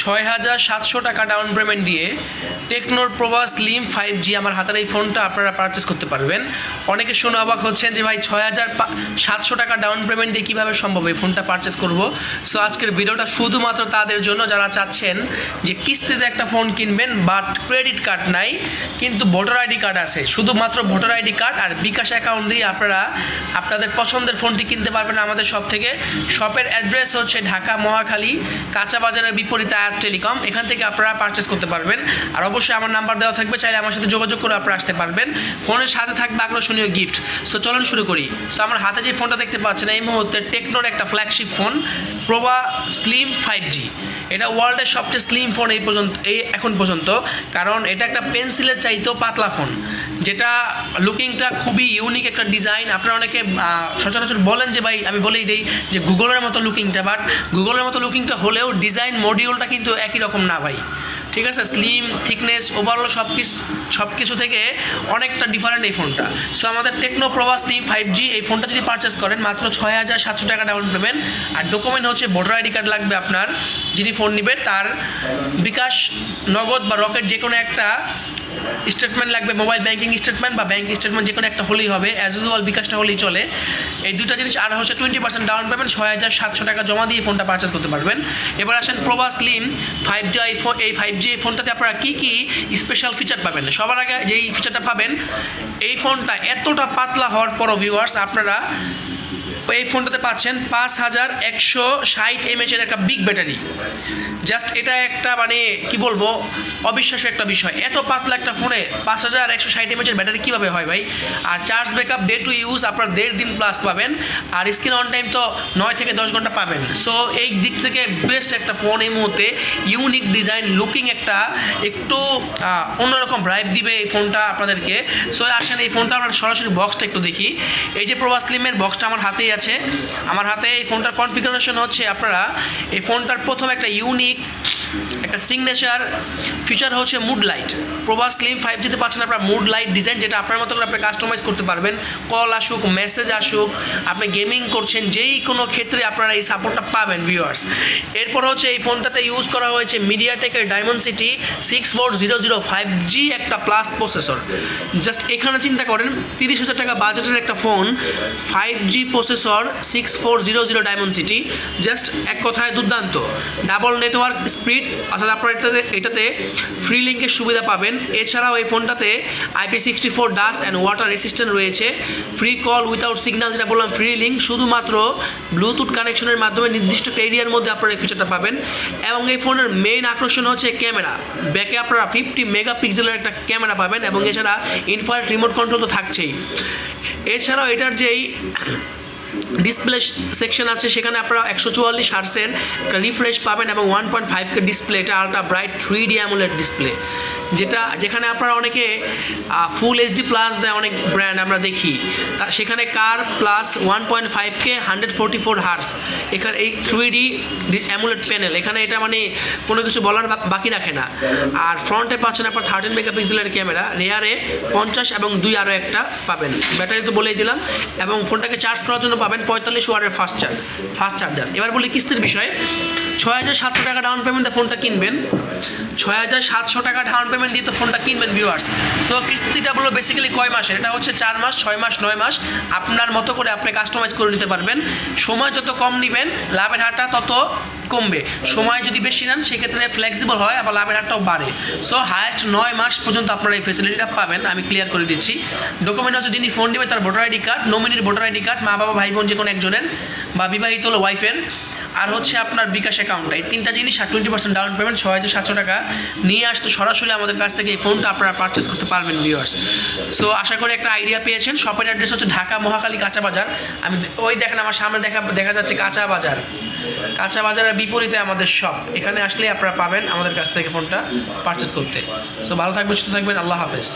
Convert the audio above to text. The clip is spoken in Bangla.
ছয় হাজার সাতশো টাকা ডাউন পেমেন্ট দিয়ে টেকনোর প্রভা স্লিম ফাইভ জি আমার হাতের এই ফোনটা আপনারা পারচেস করতে পারবেন। অনেকে শুনে অবাক হচ্ছেন যে ভাই ছয় হাজার সাতশো টাকা ডাউন পেমেন্ট দিয়ে কীভাবে সম্ভব এই ফোনটা পারচেস করব? সো আজকের ভিডিওটা শুধুমাত্র তাদের জন্য যারা চাচ্ছেন যে কিস্তিতে একটা ফোন কিনবেন বাট ক্রেডিট কার্ড নাই, কিন্তু ভোটার আইডি কার্ড আছে। শুধুমাত্র ভোটার আইডি কার্ড আর বিকাশ অ্যাকাউন্ট দিয়ে আপনারা আপনাদের পছন্দের ফোনটি কিনতে পারবেন আমাদের শপ থেকে। শপের অ্যাড্রেস হচ্ছে ঢাকা মহাখালী কাঁচা বাজারের বিপরীতে আয়াত টেলিকম, এখান থেকে আপনারা পারচেস করতে পারবেন। আর অবশ্যই আমার নাম্বার দেওয়া থাকবে, চাইলে আমার সাথে যোগাযোগ করে আপনারা আসতে পারবেন। ফোনের সাথে থাকবে আকর্ষণীয় গিফট সো চলুন শুরু করি। সো আমার হাতে যে ফোনটা দেখতে পাচ্ছেন, এই মুহূর্তে টেকনোর একটা flagship phone Pova slim five G এটা ওয়ার্ল্ডের সবচেয়ে স্লিম ফোন এই পর্যন্ত, এই এখন পর্যন্ত। কারণ এটা একটা পেন্সিলের চাইতেও পাতলা ফোন যেটা লুকিংটা খুবই ইউনিক একটা ডিজাইন আপনারা অনেকে সচরাচর বলেন যে, ভাই, আমি বলেই দিই যে গুগলের মতো লুকিংটা বাট গুগলের মতো লুকিংটা হলেও ডিজাইন মডিউলটা কিন্তু একই রকম না, ভাই। ঠিক আছে? স্লিম থিকনেস ওভারঅল সব কিছু সব কিছু থেকে অনেকটা ডিফারেন্ট এই ফোনটা সো আমাদের টেকনো প্রভাস স্লিম ফাইভ জি এই ফোনটা যদি পারচেস করেন, মাত্র ছয় হাজার সাতশো টাকা ডাউন পেমেন্ট আর ডকুমেন্ট হচ্ছে ভোটার আইডি কার্ড লাগবে আপনার। যিনি ফোন নেবে, তার বিকাশ, নগদ বা রকেট যে কোনো একটা স্টেটমেন্ট লাগবে মোবাইল ব্যাঙ্কিং স্টেটমেন্ট বা ব্যাঙ্ক স্টেটমেন্ট যে কোনো একটা হলেই হবে অ্যাজ ইউজুয়াল বিকাশটা হলেই চলে। এই দুটো জিনিস আর হচ্ছে টোয়েন্টি পার্সেন্ট ডাউন পেমেন্ট ছয় হাজার সাতশো টাকা জমা দিয়ে ফোনটা পারচেস করতে পারবেন। এবার আসেন প্রভা লিম ফাইভ জি এই ফোন এই ফাইভ জি এই ফোনটাতে আপনারা কী কী স্পেশাল ফিচার পাবেন? সবার আগে যেই ফিচারটা পাবেন, এই ফোনটা এতটা পাতলা হওয়ার পরও ভিউয়ার্স আপনারা এই ফোনটাতে পাচ্ছেন পাঁচ হাজার একশো ষাট এমএচের একটা বিগ ব্যাটারি জাস্ট এটা একটা মানে কি বলব, অবিশ্বাস্য একটা বিষয়। এত পাতলা একটা ফোনে পাঁচ হাজার একশো ষাট এমএচের ব্যাটারি কীভাবে হয় ভাই? আর charge backup day to use আপনার দেড় দিন প্লাস পাবেন। আর স্ক্রিন অন টাইম তো নয় থেকে দশ ঘণ্টা পাবেন। সো এই দিক থেকে বেস্ট একটা ফোন এই মুহূর্তে। ইউনিক ডিজাইন লুকিং একটা, একটু অন্যরকম ব্রাইব দিবে এই ফোনটা আপনাদেরকে। সো আসেন এই ফোনটা আমরা সরাসরি বক্সটা একটু দেখি। এই যে প্রভাস স্লিমের বক্সটা আমার হাতেই আছে। আমার হাতে এই ফোনটার কনফিগারেশন হচ্ছে আপনারা এই ফোনটার প্রথম একটা ইউনিক একটা সিগনেচার ফিচার হচ্ছে মুড লাইট প্রভাস স্লিম ফাইভ জিতে পাচ্ছেন আপনার মুড লাইট ডিজাইন যেটা আপনার মতো করে আপনি কাস্টমাইজ করতে পারবেন। কল আসুক মেসেজ আসুক, আপনি গেমিং করছেন, যেই কোনো ক্ষেত্রে আপনারা এই সাপোর্টটা পাবেন ভিউয়ার্স এরপর হচ্ছে এই ফোনটাতে ইউজ করা হয়েছে মিডিয়াটেকের Dimensity six four zero zero five G একটা প্লাস প্রসেসর জাস্ট এখানে চিন্তা করেন, তিরিশ হাজার টাকা বাজেটের একটা phone five G processor six four zero zero Dimensity just এক কথায় দুর্দান্ত। ডাবল নেটওয়ার্ক স্পিড অর্থাৎ আপনারা এটাতে এটাতে ফ্রি লিঙ্কের সুবিধা পাবেন। এছাড়াও এই ফোনটাতে IP sixty four dust and water resistant রয়েছে। ফ্রি কল উইথাউট সিগন্যাল যেটা বললাম ফ্রি লিঙ্ক শুধুমাত্র ব্লুটুথ কানেকশনের মাধ্যমে নির্দিষ্ট এরিয়ার মধ্যে আপনারা এই ফিচারটা পাবেন। এবং এই ফোনের মেইন আকর্ষণ হচ্ছে ক্যামেরা ব্যাকে আপনারা ফিফটি মেগাপিক্সেলের একটা ক্যামেরা পাবেন এবং এছাড়া ইনফারেট রিমোট কন্ট্রোল তো থাকছেই। এছাড়াও এটার যেই ডিসপ্লে সেকশন আছে, সেখানে আপনারা একশো চুয়াল্লিশ হার্সের রিফ্রেশ পাবেন এবং one point five K display এটা ultra bright three D AMOLED display যেটা, যেখানে আপনারা অনেকে ফুল এইচডি প্লাস দেয় অনেক ব্র্যান্ড আমরা দেখি। তা সেখানে কার plus one point five K hundred forty four hertz এখানে, এই থ্রি ডি অ্যামুলেট প্যানেল এখানে এটা মানে কোনো কিছু বলার বাকি রাখে না। আর ফ্রন্টে পাচ্ছেন আপনার থার্টিন মেগাপিক্সেলের ক্যামেরা রেয়ারে পঞ্চাশ এবং দুই আরও একটা পাবেন। ব্যাটারি তো বলেই দিলাম। এবং ফোনটাকে চার্জ করার জন্য পাবেন পঁয়তাল্লিশ ওয়ারের ফাস্ট চার্জ ফাস্ট চার্জার এবার বলি কিস্তির বিষয়ে। ছয় হাজার সাতশো টাকা ডাউন পেমেন্টে ফোনটা কিনবেন। ছয় হাজার সাতশো টাকা ডাউন পেমেন্ট দিয়ে তো ফোনটা কিনবেন ভিউয়ার্স সো কিস্তিটা বলো বেসিক্যালি কয় মাসের? এটা হচ্ছে চার মাস, ছয় মাস, নয় মাস। আপনার মতো করে আপনি কাস্টমাইজ করে নিতে পারবেন। সময় যত কম নেবেন, লাভের হারটা তত কমবে। সময় যদি বেশি নেন, সেক্ষেত্রে ফ্লেক্সিবল হয়, আবার লাভের হারটাও বাড়ে। সো হায়েস্ট নয় মাস পর্যন্ত আপনারা এই ফেসিলিটিটা পাবেন, আমি ক্লিয়ার করে দিচ্ছি। ডকুমেন্ট হচ্ছে যিনি ফোন নেবে তার ভোটার আইডি কার্ড নমিনির ভোটার আইডি কার্ড মা বাবা ভাই বোন যে কোনো একজনের, বা বিবাহিত হলো ওয়াইফের আর হচ্ছে আপনার বিকাশ অ্যাকাউন্টটা এই তিনটা জিনিস আর টোয়েন্টি পার্সেন্ট ডাউন পেমেন্ট ছয় হাজার সাতশো টাকা নিয়ে আসতে সরাসরি আমাদের কাছ থেকে এই ফোনটা আপনারা পারচেস করতে পারবেন ভিউয়ার্স সো আশা করি একটা আইডিয়া পেয়েছেন। শপের অ্যাড্রেস হচ্ছে ঢাকা মহাকালী কাঁচা বাজার। আমি ওই দেখেন, আমার সামনে দেখা দেখা যাচ্ছে কাঁচা বাজার। কাঁচা বাজারের বিপরীতে আমাদের শপ এখানে আসলে আপনারা পাবেন আমাদের কাছ থেকে ফোনটা পারচেস করতে। সো ভালো থাকবেন, সুস্থ থাকবেন। আল্লাহ হাফেজ।